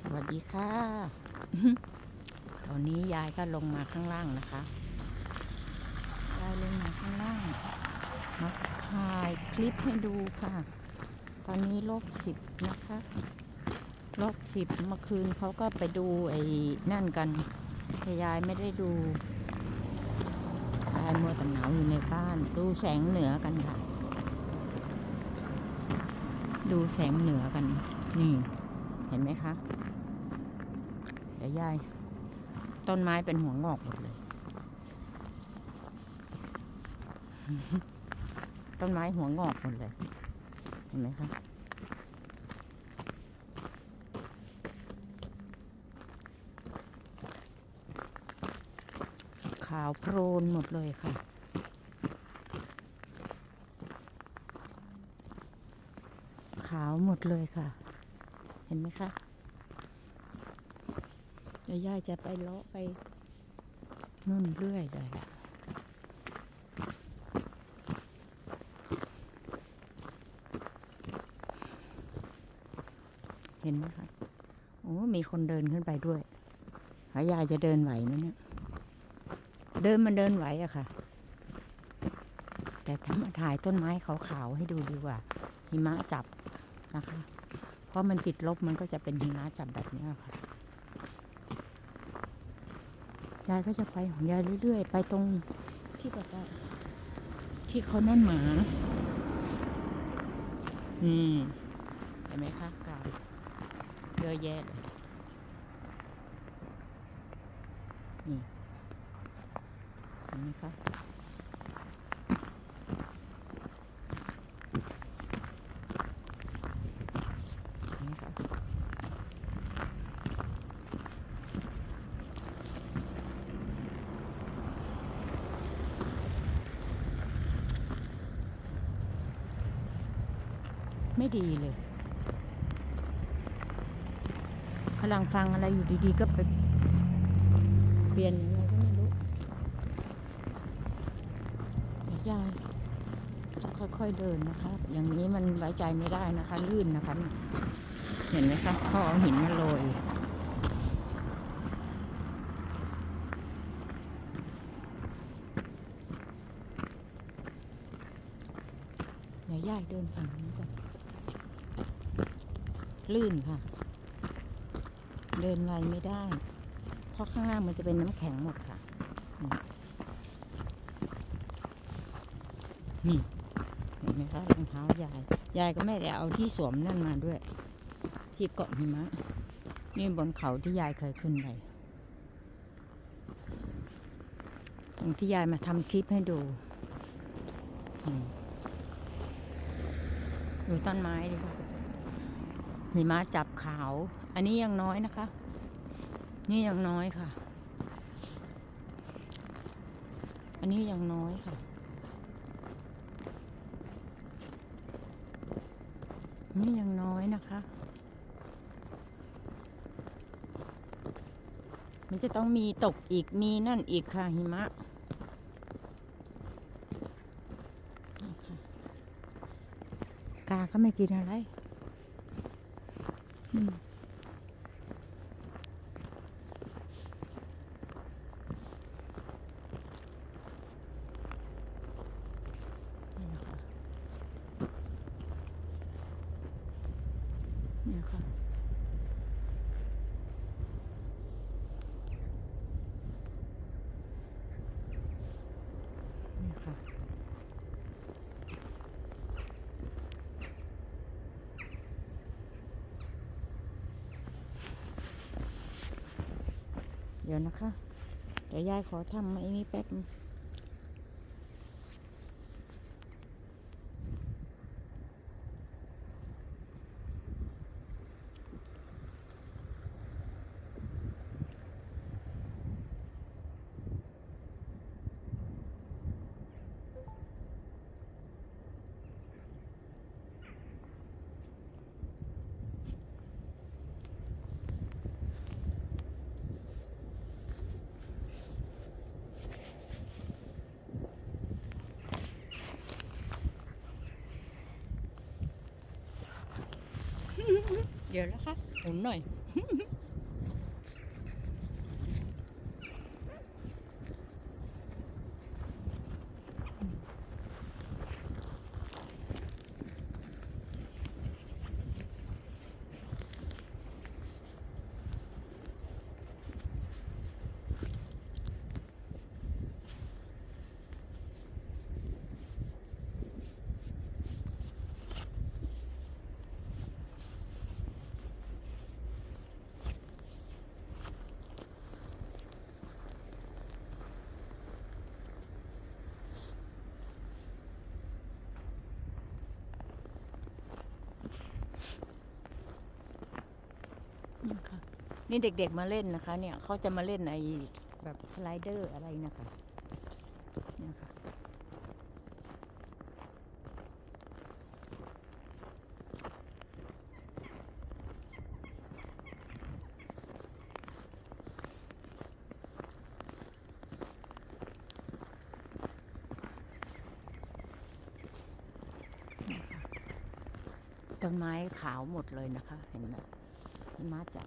สวัสดีค่ะ ตอนนี้ยายก็ลงมาข้างล่างนะคะ ยายลงมาข้างล่าง มาถ่ายคลิปให้ดูค่ะ ตอนนี้โลกสิบนะคะโลกสิบเมื่อคืนเขาก็ไปดูไอ้นั่นกันแต่ยายไม่ได้ดู ยายมัวแต่หนาวอยู่ในบ้าน ดูแสงเหนือกันค่ะ ดูแสงเหนือกัน นี่ เห็นไหมคะ เดี๋ยวยายต้นไม้เป็นหัวงอกหมดเลย ต้นไม้หัวงอกหมดเลย เห็นไหมคะขาวโพลนหมดเลยค่ะขาวหมดเลยค่ะ เห็นไหมคะ เดี๋ยวยายจะไปเลาะไปนู่นเรื่อยเลยล่ะเห็นไหมคะโอ้มีคนเดินขึ้นไปด้วยหายายจะเดินไหวไหมเนี่ย เดินมันเดินไหวอะค่ะ แต่ถ้ามาถ่ายต้นไม้ขาวๆให้ดูดีกว่า หิมะจับนะคะ เพราะมันติดลบมันก็จะเป็นหิมะจับแบบนี้ค่ะ ยายก็จะไปของยายเรื่อยๆ ไปตรงที่แบบว่าที่เขานั่นหมา อืม เห็นไหมคะกาวเยอะแยะเลยนี่เห็นไหมคะ เห็นไหมคะ ไม่ดีเลยกำลังฟังอะไรอยู่ดีๆ ก็ไปเปลี่ยนอะไรก็ไม่รู้เดี๋ยวยายจะค่อยๆเดินนะคะ อย่างนี้มันไว้ใจไม่ได้นะคะ ลื่นนะคะ เห็นไหมคะพ่อเอาหินมาโรยเดี๋ยวยายเดินฝั่งนี้ก่อน ลื่นค่ะ เดินไวไม่ได้ เพราะข้างล่างมันจะเป็นน้ำแข็งหมดค่ะ นี่เห็นไหมคะรองเท้ายาย ยายก็ไม่ได้เอาที่สวมนั่นมาด้วย ที่เกาะหิมะ นี่บนเขาที่ยายเคยขึ้นไปตรงที่ยายมาทำคลิปให้ดูดูต้นไม้ดิค่ะ หิมะจับขาว อันนี้ยังน้อยนะคะ นี่ยังน้อยค่ะ อันนี้ยังน้อยค่ะ นี่ยังน้อยนะคะ มันจะต้องมีตกอีกมีนั่นอีกค่ะหิมะกาก็ไม่กินอะไร อืมนี่ค่ะ เดี๋ยวนะคะ เดี๋ยวยายขอทำไอ้นี่แป๊บ เดี๋ยวนะคะหมุนหน่อย นี่ค่ะ นี่เด็กๆมาเล่นนะคะ เนี่ยเขาจะมาเล่นไอ้แบบสไลเดอร์อะไรนะคะเนี่ยค่ะต้นไม้ขาวหมดเลยนะคะ เห็นไหมหิมะจัด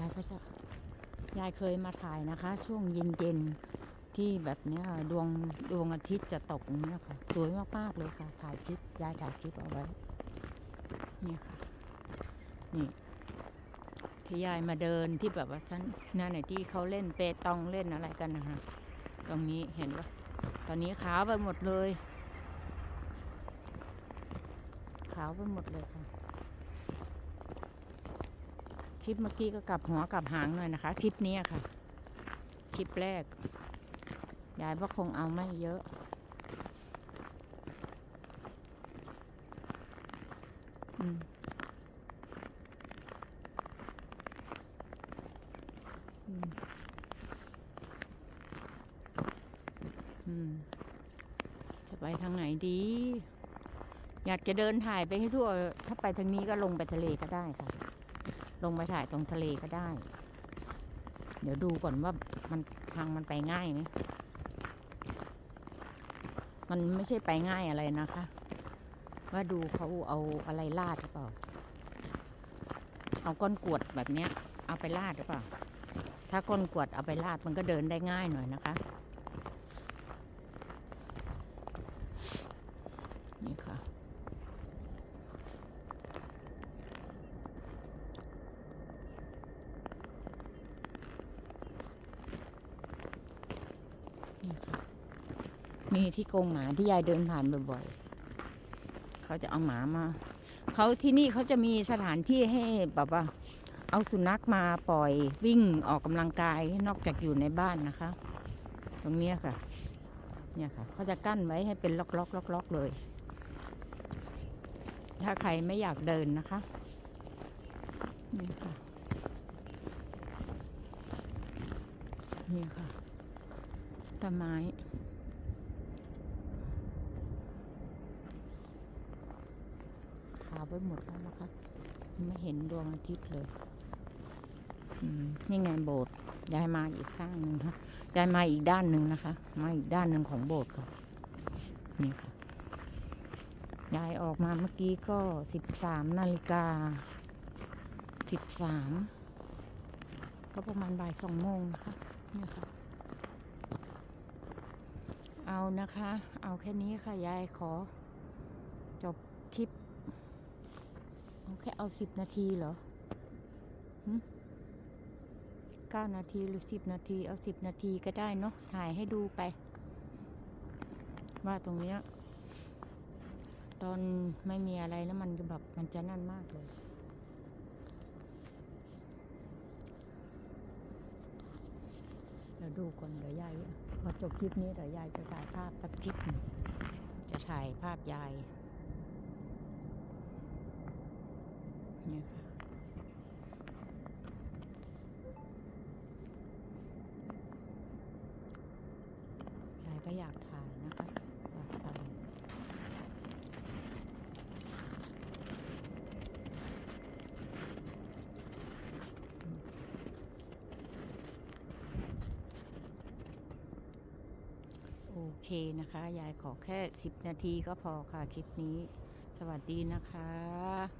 ยายก็จะยายเคยมาถ่ายนะคะ ช่วงเย็นๆที่แบบเนี้ยดวงดวงอาทิตย์จะตกเนี้ยค่ะ สวยมากๆเลยค่ะ ถ่ายคลิปยายถ่ายคลิปเอาไว้เนี่ยค่ะ นี่ที่ยายมาเดินที่แบบว่าฉันนั่นไหนที่เขาเล่นเปตองเล่นอะไรกันนะคะตรงนี้เห็นปะตอนนี้ขาวไปหมดเลย ขาวไปหมดเลยค่ะ ลิปเมื่อกี้ก็กลับหัวกลับหางหน่อยนะคะ คลิปนี้ค่ะ คลิปแรก ยายว่าคงเอาไม่เยอะ อืมจะไปทางไหนดี อยากจะเดินถ่ายไปให้ทั่ว ถ้าไปทางนี้ก็ลงไปทะเลก็ได้ค่ะ ลงไปถ่ายตรงทะเลก็ได้ เดี๋ยวดูก่อนว่ามันทางมันไปง่ายไหมมันไม่ใช่ไปง่ายอะไรนะคะ ว่าดูเขาเอาอะไรลาดหรือเปล่า เอาก้อนกวดแบบเนี้ย เอาไปลาดหรือเปล่า ถ้าก้อนกวดเอาไปลาดมันก็เดินได้ง่ายหน่อยนะคะ นี่ค่ะ นี่ค่ะ นี่ที่กรงหมาที่ยายเดินผ่านบ่อยๆเขาจะเอาหมามาเขาที่นี่เขาจะมีสถานที่ให้แบบว่า เอาสุนัขมาปล่อยวิ่งออกกำลังกายนอกจากอยู่ในบ้านนะคะ ตรงเนี้ยค่ะ เนี่ยค่ะเขาจะกั้นไว้ให้เป็นล็อกล็อกล็อกล็อกเลย ถ้าใครไม่อยากเดินนะคะนี่ค่ะนี่ค่ะต้นไม้ ขาวไปหมดแล้วนะคะ ไม่เห็นดวงอาทิตย์เลยนี่ไงโบสถ์ยายมาอีกข้างหนึ่งค่ะยายมาอีกด้านหนึ่งนะคะ มาอีกด้านหนึ่งของโบสถ์ค่ะ นี่ค่ะยายออกมาเมื่อกี้ก็สิบสามนาฬิกาสิบสามก็ประมาณบ่ายสองโมงนะคะนี่ค่ะ เอานะคะ เอาแค่นี้ค่ะยายขอ จบคลิป เอา แค่เอาสิบนาทีเหรอเก้านาทีหรือสิบนาที เอาสิบนาทีก็ได้เนาะถ่ายให้ดูไป ว่าตรงเนี้ยตอนไม่มีอะไรแล้วมันจะแบบมันจะนั่นมากเลยเดี๋ยวดูก่อนเดี๋ยวยายพอจบคลิปนี้เดี๋ยวยายจะถ่ายภาพสักคลิปจะถ่ายภาพยาย เนี่ยค่ะยายก็อยากถ่ายนะคะอยากถ่ายโอเคนะคะ ยายขอแค่สิบนาทีก็พอค่ะ คลิปนี้ สวัสดีนะคะ